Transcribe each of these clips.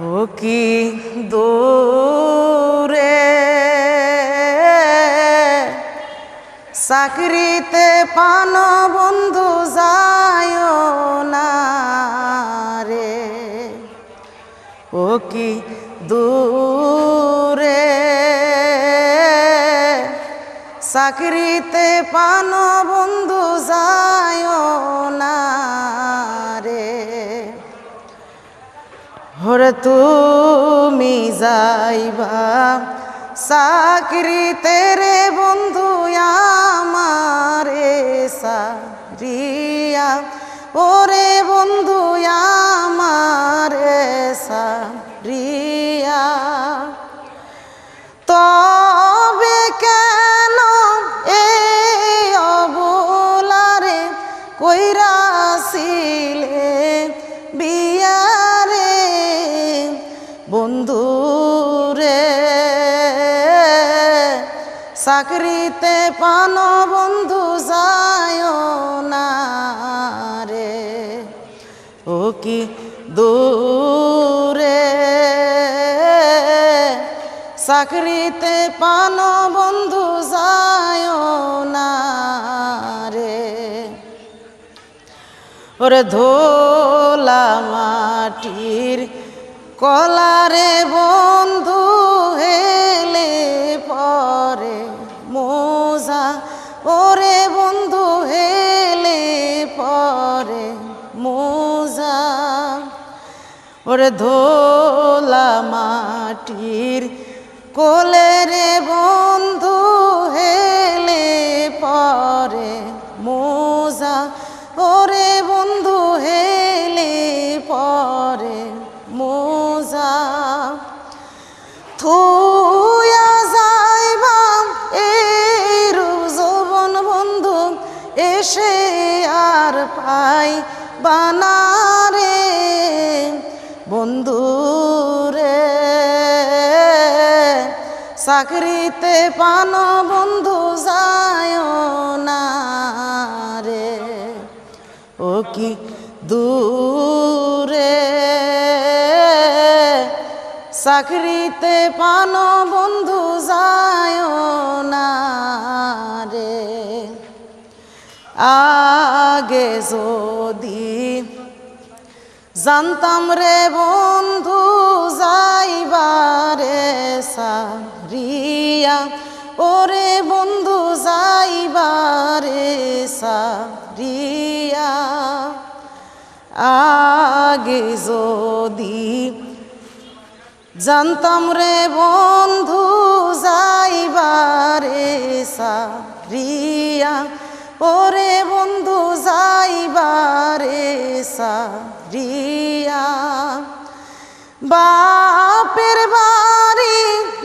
ও কি দূরে? চাকরিতে পান বন্ধু যায় না রে। ও কি দূরে? চাকরিতে পান বন্ধু যায় না রে। হরে তুমি যাইবা। চাকরিতে রে বন্ধু আমারে সারিয়া। ওরে বন্ধু চাকরিতে পান বন্ধু যায় না রে। ও কি দূরে? চাকরিতে পান বন্ধু যায় না রে। ওরে ধোলা মাটির কলারে বন্ধু হেলে মোজা, ওরে ধোলা মাটির কোলে রে বন্ধু হেলে পরে মোজা, ওরে বন্ধু হেলে পরে মোজা। থুয়া পাই বানারে বন্ধু রে চাকরিতে পান বন্ধু যায় না রে। ও কি দূরে? চাকরিতে পান বন্ধু যায় না রে। আগে যদি। জানতাম রে বন্ধু, যাইবারে সারিয়া। ওরে বন্ধু, যাইবারে সারিয়া। আগে যদি জানতাম রে বন্ধু, যাইবারে সারিয়া। ওরে বন্ধু যাইবারে সারিয়া। বাপের বাড়ি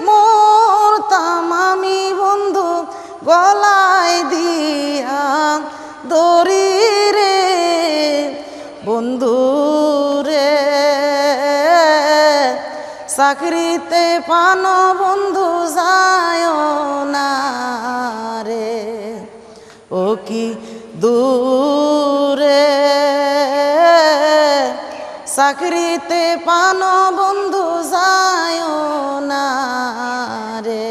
মোরতাম আমি বন্ধু গলায় দিয়া দড়ি রে, বন্ধু রে। চাকরিতে পান বন্ধু যায় না। ও কি দূরে? চাকরিতে পানো বন্ধু যায় না রে।